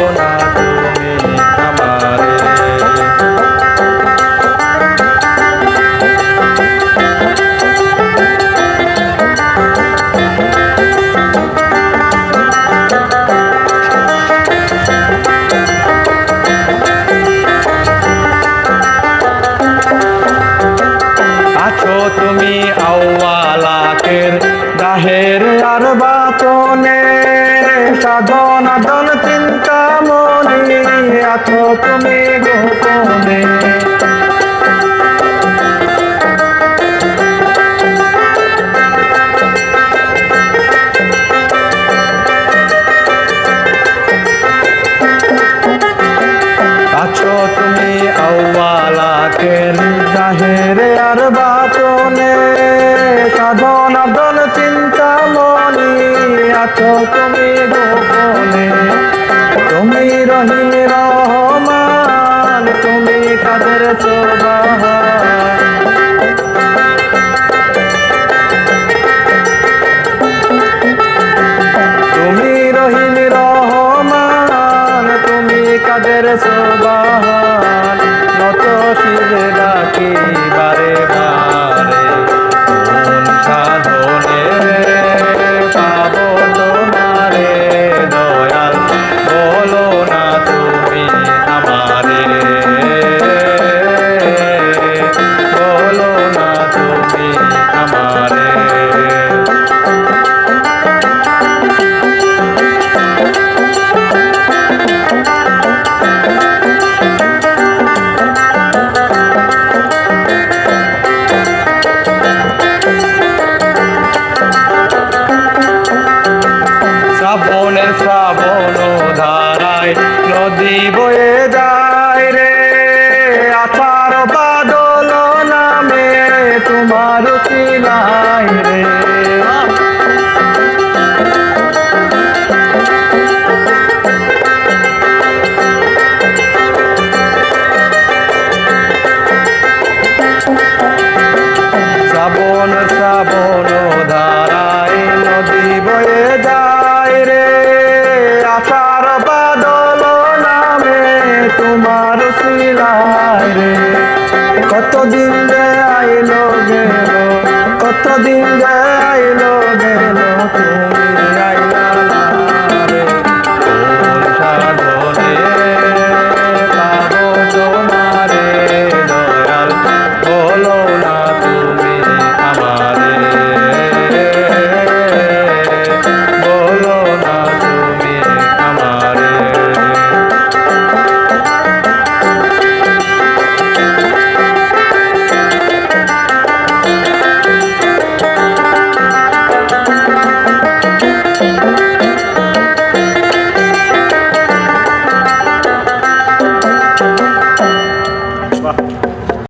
করুণা আছো তুমি গোপনে আছো তুমি আউ্বালাকে জাহেরে আর বাচনে সাধনা দল চিন্তা, মনি আছো তুমি গোপনে। তুমি রহিম সোবাহান নত শিরে ডাকি বারে বারে Pirata কতদিন আইলো গেল কতদিন আইলো গেল